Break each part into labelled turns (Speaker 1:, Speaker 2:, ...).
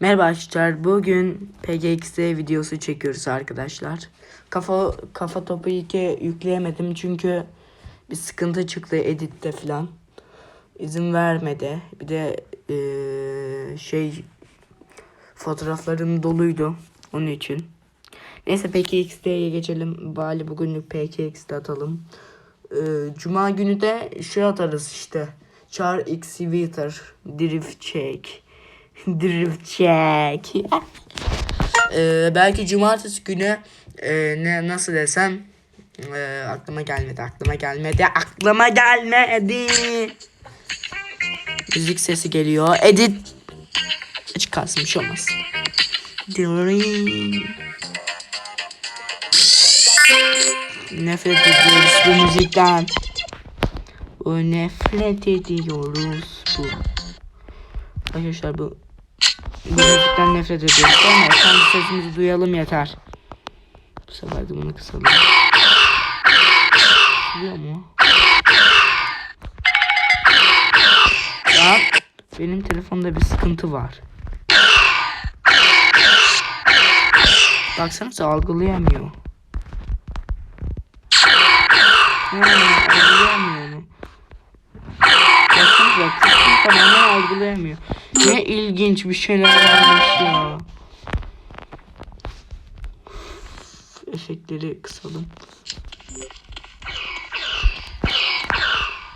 Speaker 1: Merhaba arkadaşlar. Bugün PGX videosu çekiyoruz arkadaşlar. Kafa kafa topu iki yükleyemedim çünkü bir sıkıntı çıktı editte falan. İzin vermedi. Bir de eee, şey fotoğraflarım doluydu onun için. Neyse PKX'ye geçelim. Bari bugünlük PKX'de atalım. Eee, Cuma günü de şey atarız işte. Char X Twitter Drift Check. Drift Check. Eee, belki cumartesi günü eee, ne nasıl desem eee, aklıma gelmedi aklıma gelmedi aklıma gelmedi. Müzik sesi geliyor. Edit. Hiç kasmış olmaz. Dırırın. Nefret ediyoruz bu müzikten. Bu nefret ediyoruz bu. Arkadaşlar bu müzikten nefret ediyoruz. Ama kendi sesimizi duyalım yeter. Bu sefer de bunu kısalım. Duyuyor mu? Ya benim telefonda bir sıkıntı var. Baksanıza algılayamıyor. Hmm, algılayamıyor tamamen algılayamıyor. Ne ilginç bir şeyler varmış ya. Efektleri kısalım.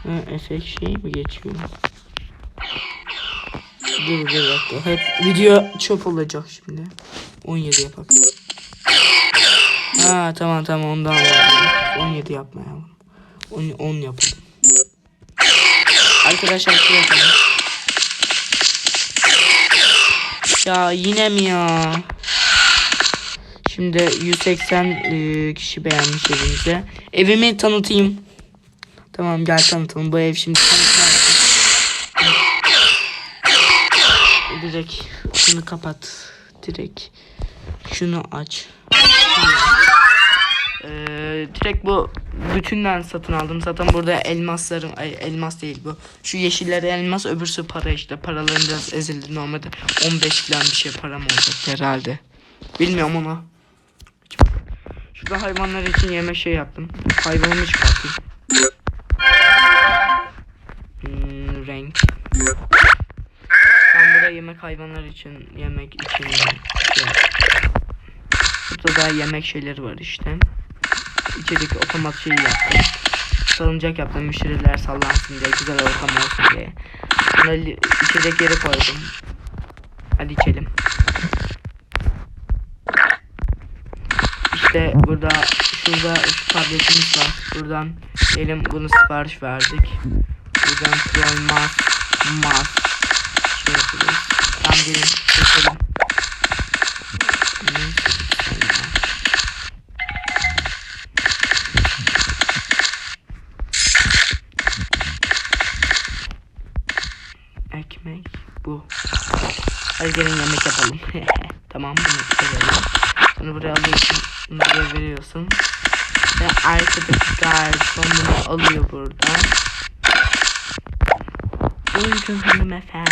Speaker 1: Ha, efekt şey mi geçiyor? Dur bir dakika. Hep video çöp olacak şimdi. 17 yapak. Ha tamam tamam ondan yapalım. 17 yapmayalım. 10, 10 yapalım. Arkadaşlar şey yapalım. Ya yine mi ya? Şimdi 180 e, kişi beğenmiş evimize. Evimi tanıtayım. Tamam gel tanıtalım. Bu ev şimdi tanıtılır. Direkt şunu kapat. Direkt şunu aç. Ee, direkt bu bütünden satın aldım. Zaten burada elmasların ay, elmas değil bu. Şu yeşilleri elmas öbürsü para işte. Paraların biraz ezildi normalde. 15 falan bir şey param olacak herhalde. Bilmiyorum onu. Şurada hayvanlar için yeme şey yaptım. Hayvanımı çıkartayım. Hmm, renk. Ben burada yemek hayvanlar için yemek için yemek. Şey. Burada da yemek şeyleri var işte. İçerideki otomat şeyi yaptım. Salıncak yaptım müşteriler sallansın diye güzel ortam olsun diye. Li- içecek yere koydum. Hadi içelim. İşte burada şurada şu tabletimiz var. Buradan diyelim bunu sipariş verdik. Buradan troll mas mas şey yapıyoruz. Tam gelin seçelim. Buraya veriyorsun. Ve arkadaki garson alıyor buradan. Buyurun hanımefendi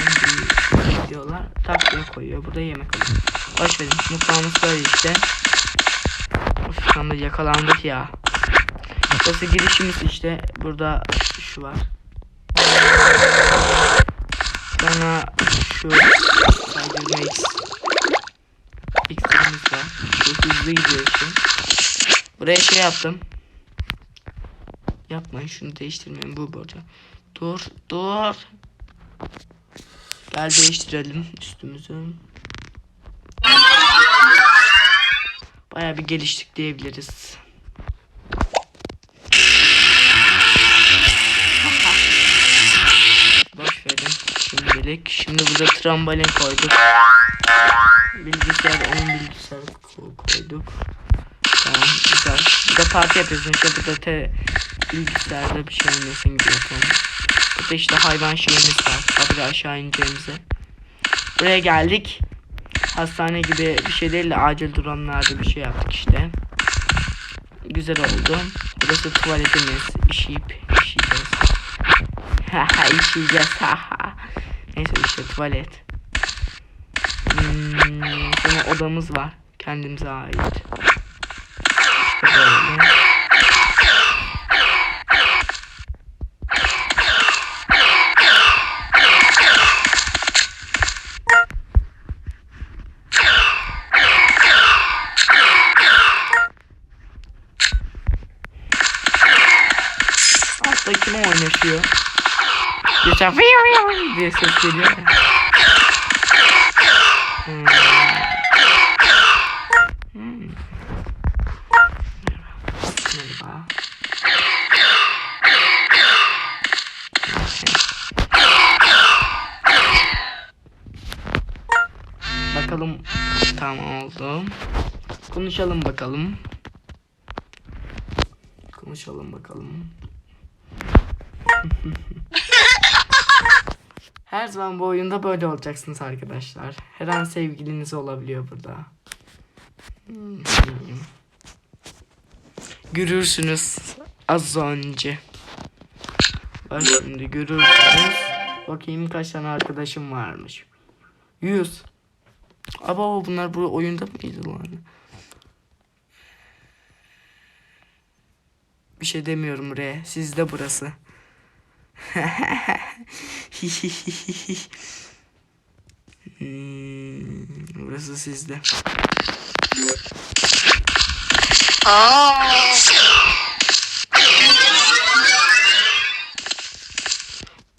Speaker 1: diyorlar. Tatlıya koyuyor. Burada yemek alıyor. Boş verin. Mutfağımız böyle işte. Of yakalandık ya. Burası girişimiz işte. Burada şu var. Sonra şu kaydırma X. X'imiz var. Şu hızlı gidiyor. Buraya şey yaptım. Yapmayın şunu değiştirmeyin bu burada. Dur dur. Gel değiştirelim üstümüzü. Baya bir geliştik diyebiliriz. Boş verin şimdilik. Şimdi burada trambolin koyduk. Bilgisayar onun bilgisayarı ko- koyduk. De parti yapıyorsun işte burada te bilgisayarda bir şey oynuyorsun gibi yapalım. Burada işte hayvan şeyimiz var. Habire aşağı ineceğimize. Buraya geldik. Hastane gibi bir şey değil de acil duranlarda bir şey yaptık işte. Güzel oldu. Burası tuvaletimiz. İşeyip işeyeceğiz. Haha işeyeceğiz haha. Neyse işte tuvalet. Hmm, odamız var. Kendimize ait. Oynaşıyor? Geçen diye ses geliyor. Hmm. Bakalım tamam oldu. Konuşalım bakalım. Konuşalım bakalım. Her zaman bu oyunda böyle olacaksınız arkadaşlar. Her an sevgiliniz olabiliyor burada. Hmm. Görürsünüz az önce. Bak şimdi görürsünüz. Bakayım kaç tane arkadaşım varmış. 100. Aba bunlar bu oyunda mıydı lan? Bir şey demiyorum re. Sizde burası. Hmm, burası sizde.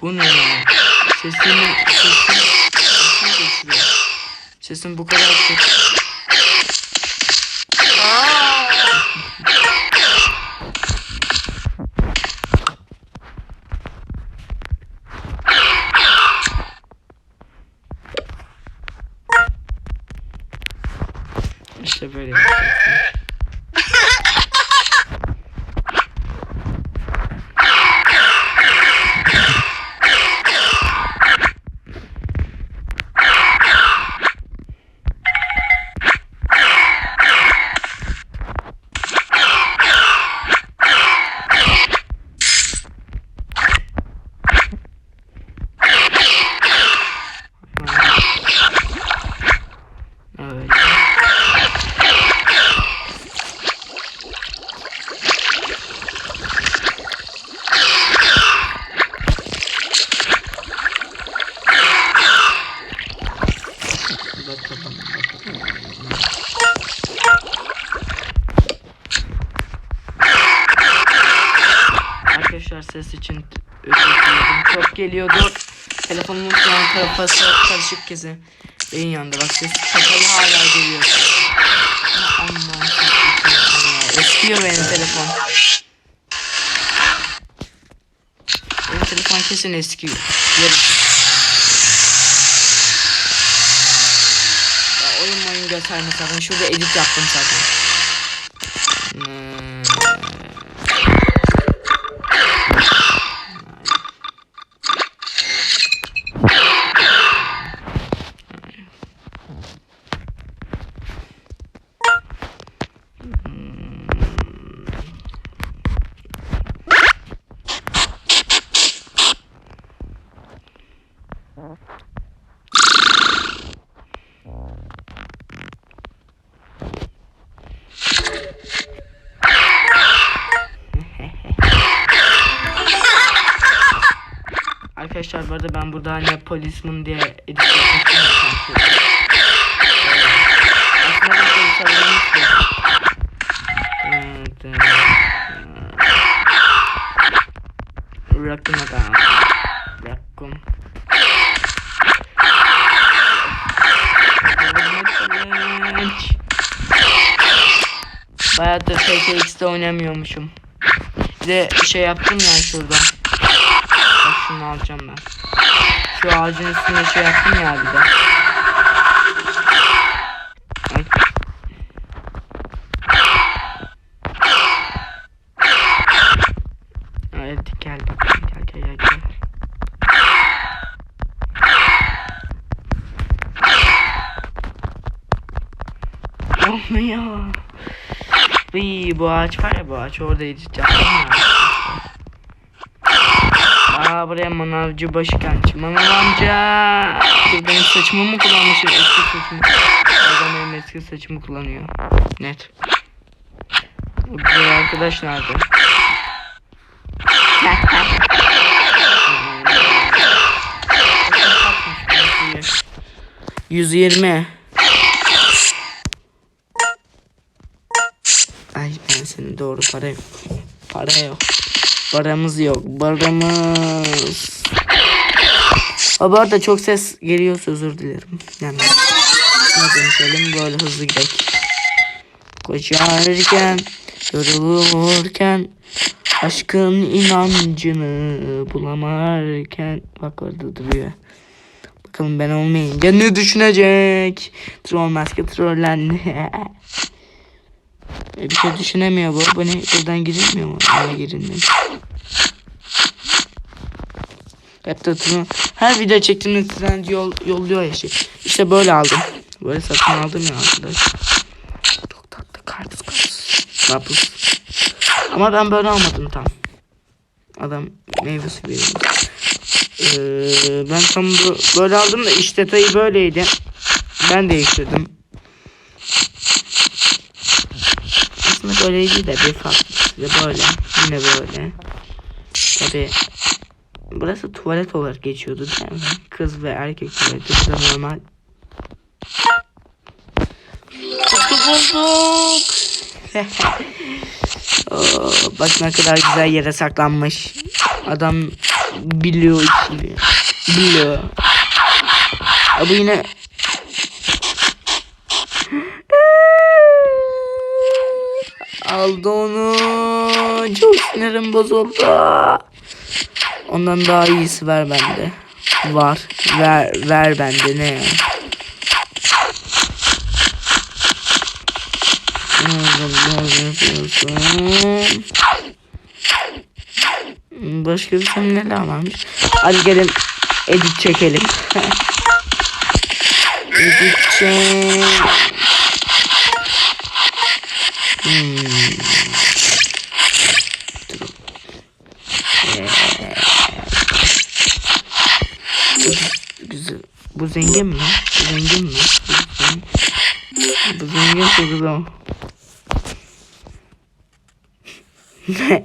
Speaker 1: Bu ne ya? Sesini, sesin, sesin geçiyor. Sesin bu kadar kötü. Ses için özür dilerim. Çok geliyordu. Telefonumun şu an kafası karışık kesin. Beyin yandı. Bak ses kapalı hala geliyor. Aman. Eskiyor benim telefon. Benim telefon kesin eskiyor. Yarış. Ya oyun oyun gösterme sakın. Şurada edit yaptım zaten. Arkadaşlar bu arada ben burada hani polisman diye edit yapmıştım. Aslında bu polis aramıştı. Evet, evet. Rakım. Bayağıdır PKX'de oynamıyormuşum. Bir de şey yaptım ya şurada. Şunu alacağım ben. Şu ağacın üstünde şey yaptım ya bir de. Ay. Evet gel bakalım gel gel gel gel. Olmuyor. Iy, bu ağaç var ya bu ağaç orada ya. Aa buraya manavcı başı gelmiş. Manav amca. Dur benim saçımı mı kullanmışım eski saçımı. Adam elime eski saçımı kullanıyor. Net. Güzel arkadaş nerede? 120. Ay ben senin doğru para yok. Para yok. Paramız yok. Paramız. Ha bu arada çok ses geliyorsa özür dilerim. Yani ne konuşalım böyle hızlı gidelim. Koşarken, yorulurken, aşkın inancını bulamarken. Bak orada duruyor. Bakalım ben olmayınca ne düşünecek? Troll maske trollendi. E, bir şey düşünemiyor bu. Bu ne? Buradan girilmiyor mu? Aa girilmiyor. Troll. Her video çektiğimde trend yol, yolluyor ya şey. İşte böyle aldım. Böyle satın aldım ya arkadaş. Çok tatlı karpuz karpuz. Karpuz. Ama ben böyle almadım tam. Adam meyvesi veriyor. Ee, ben tam böyle aldım da iş detayı böyleydi. Ben değiştirdim. Aslında böyleydi de bir farklı böyle. Yine böyle. Tabi burası tuvalet olarak geçiyordu değil mi? Kız ve erkek tuvaleti. Bu normal. Kutu bulduk. Oo, bak ne kadar güzel yere saklanmış. Adam biliyor içini. Biliyor. Abi yine Aldı onu. Çok sinirim bozuldu. Ondan daha iyisi ver bende. Var. Ver ver bende ne ya? Başka bir şey neler varmış? Hadi gelin edit çekelim. edit çek. Bu zengin mi? Bu zengin mi? Bu zengin. Güzel.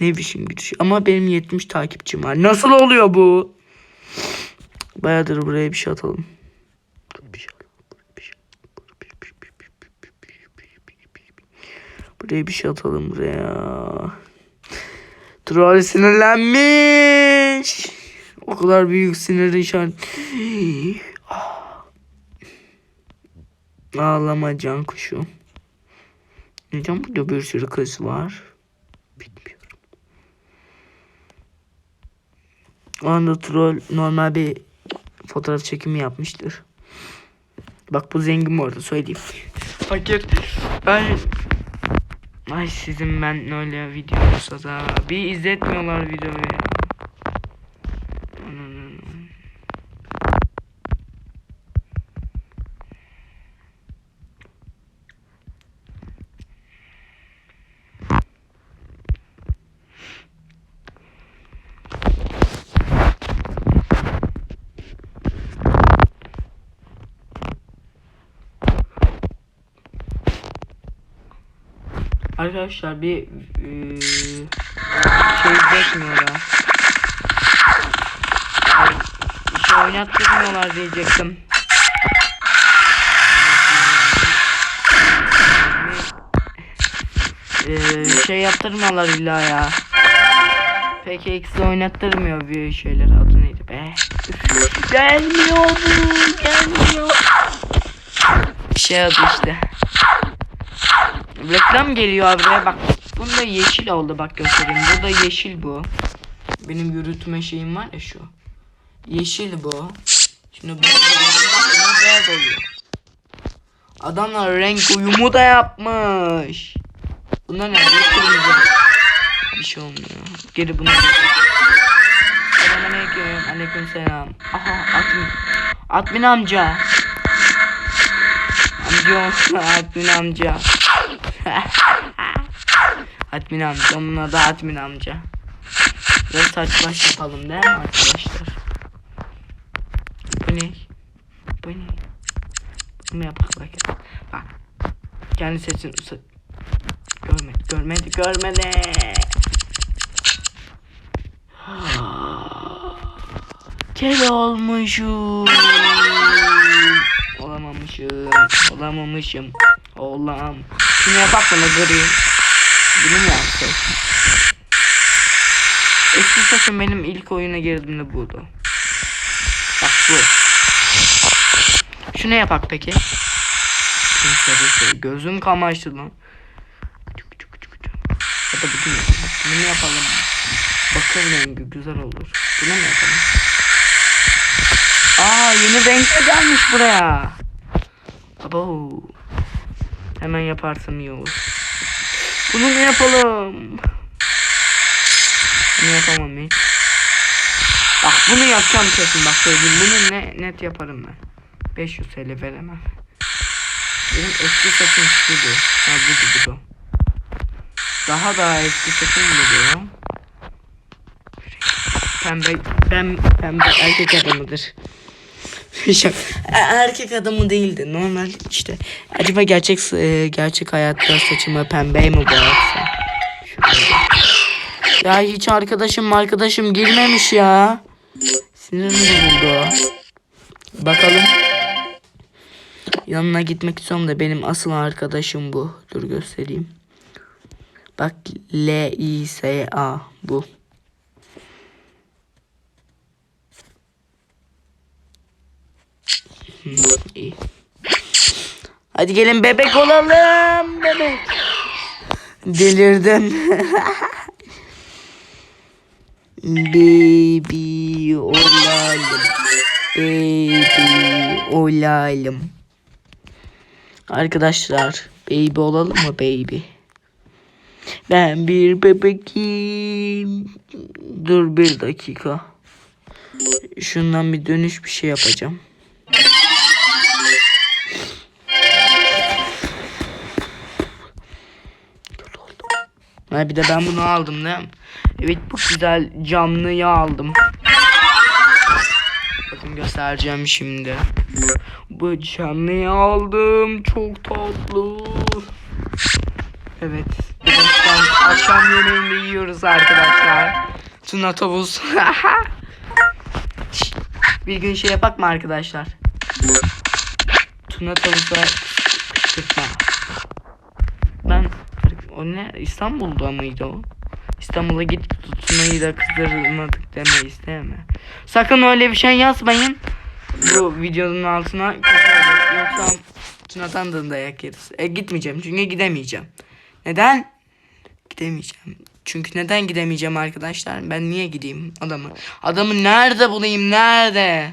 Speaker 1: ne biçim giriş. Ama benim 70 takipçim var. Nasıl oluyor bu? Bayağıdır buraya. Bir şey atalım. Buraya bir şey atalım buraya. Troll sinirlenmiş. O kadar büyük sinir işaret. Ağlama can kuşu. Neden burada bir sürü kız var? Bilmiyorum. O anda troll normal bir fotoğraf çekimi yapmıştır. Bak bu zengin bu arada söyleyeyim. Fakir. Ben Ay sizin ben öyle video olsa da bir izletmiyorlar videoyu. Arkadaşlar bir eee, şey. Ay, bir şey oynattırmıyorlar diyecektim. Eee, şey yaptırmıyorlar illa ya. Eksi oynattırmıyor bir şeyler adı neydi be? gelmiyor bu gelmiyor. Şey adı işte. Reklam geliyor abi bak. Bunda yeşil oldu bak göstereyim. Burada yeşil bu. Benim yürütme şeyim var ya şu. Yeşil bu. Şimdi bu beyaz oluyor. Adamlar renk uyumu da yapmış. Bunlar ne? Bir şey olmuyor. Geri bunu Selamünaleyküm. Aleykümselam. Aha Atmin. Atmin amca. Amca Atmin amca. Admin amca. Onun adı Admin amca. Ve saç baş yapalım değil mi arkadaşlar? Bu ne? Bu ne? Bunu yapalım bak. Bak. Kendi seçin. Görmedi, görmedi, görmedi. Kel olmuşum. Olamamışım. Olamamışım. Olam. Şunu yapak bana gri. Bunu mu yapsak? Eski saçım benim ilk oyuna girdiğimde buydu. Bak bu. Şunu yapak peki. Sarısı. Gözüm kamaştı lan. Ya da bunu yapalım. Bunu yapalım. Bakır rengi güzel olur. Bunu mu yapalım? Aa yeni renkler gelmiş buraya. Abo. Hemen yaparsam iyi olur. Bunu mu yapalım? Bunu yapamam hiç. Bak bunu yapacağım kesin bak söyleyeyim. Bunu ne, net yaparım ben. 500 TL veremem. Benim eski saçım şuydu. Ha budu budu. Daha daha eski saçım budu. Pembe, pem, pembe erkek adamıdır. Şaka. E, erkek adamı değildi normal işte. Acaba gerçek e, gerçek hayatta saçımı pembe mi boyatsam? Ya hiç arkadaşım arkadaşım girmemiş ya. Sinirimi buldu. Bakalım. Yanına gitmek istiyorum da benim asıl arkadaşım bu. Dur göstereyim. Bak L I S A bu. Hadi gelin bebek olalım bebek. Delirdim. Baby olalım. Baby olalım. Arkadaşlar baby olalım mı baby? Ben bir bebekim. Dur bir dakika. Şundan bir dönüş bir şey yapacağım. Ha bir de ben bunu aldım değil mi? Evet bu güzel camlıyı aldım. Bakın göstereceğim şimdi. Bu camlıyı aldım. Çok tatlı. Evet. Akşam yemeğinde yiyoruz arkadaşlar. Tuna tavus. bir gün şey yapak mı arkadaşlar? Tuna tavusa. Ben o ne İstanbul'da mıydı o? İstanbul'a git tutmayı da kızdırmadık demeyiz değil mi? Sakın öyle bir şey yazmayın. Bu videonun altına yoksa Tuna'dan da dayak yeriz. E, gitmeyeceğim çünkü gidemeyeceğim. Neden? Gidemeyeceğim. Çünkü neden gidemeyeceğim arkadaşlar? Ben niye gideyim adamı? Adamı nerede bulayım? Nerede?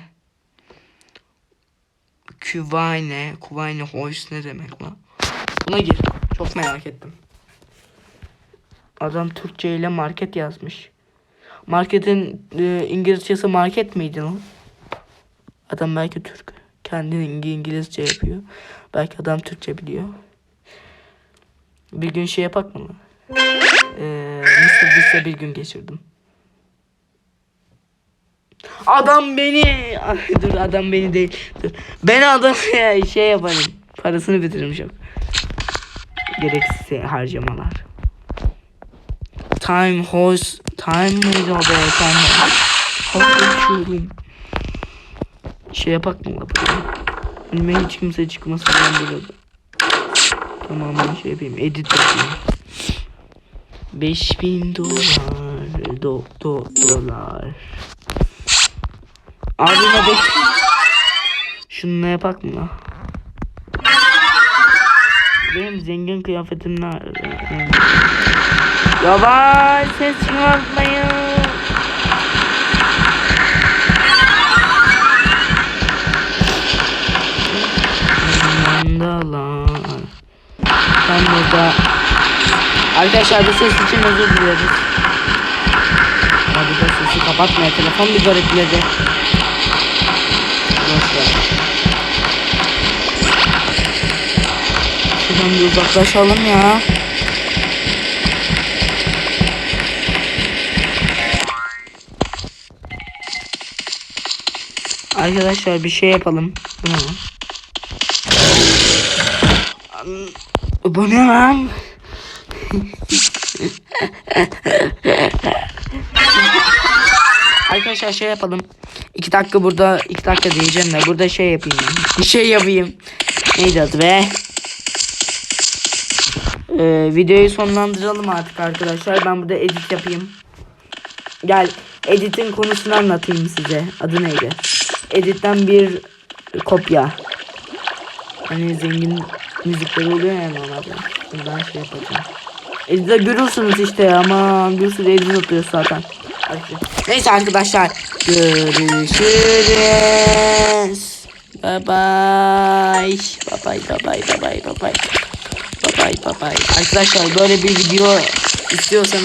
Speaker 1: Küvayne. Küvayne hoş ne demek lan? Buna gir. Çok merak ettim. Adam Türkçe ile market yazmış. Marketin e, İngilizcesi market miydi lan? Adam belki Türk. Kendini İngilizce yapıyor. Belki adam Türkçe biliyor. Bir gün şey yapak mı? Ee, Mr. Beast'le bir gün geçirdim. Adam beni dur adam beni değil dur. Ben adam şey yaparım parasını bitiririm çok gereksiz harcamalar time horse time mıydı o be time horse şey yapak mı yapalım önüme hiç kimse çıkmasın ben böyle tamam ben şey yapayım edit yapayım 5000 dolar do, do, dolar Abime bek Şununla yapak mı? Benim zengin kıyafetim nerede? Yavaş ses çıkartmayın. Mandalar. Ben burada Arkadaşlar bu ses için özür dileriz. Hadi da sesi kapatmaya telefon bir garipledi. Boş ver. Şuradan bir uzaklaşalım ya. Arkadaşlar bir şey yapalım. Bu ne lan? Arkadaşlar şey yapalım. İki dakika burada, iki dakika diyeceğim de burada şey yapayım. Bir şey yapayım. Neydi adı be? Ee, videoyu sonlandıralım artık arkadaşlar. Ben burada edit yapayım. Gel editin konusunu anlatayım size. Adı neydi? Editten bir kopya. Hani zengin müzikleri oluyor ya normalde. Bundan şey yapacağım. Edit'te görürsünüz işte ama bir sürü edit atıyor zaten. Neyse arkadaşlar. Görüşürüz. Bye. Bye bye bye bye bye bye bye bye. Bye bye bye bye. Arkadaşlar böyle bir video istiyorsanız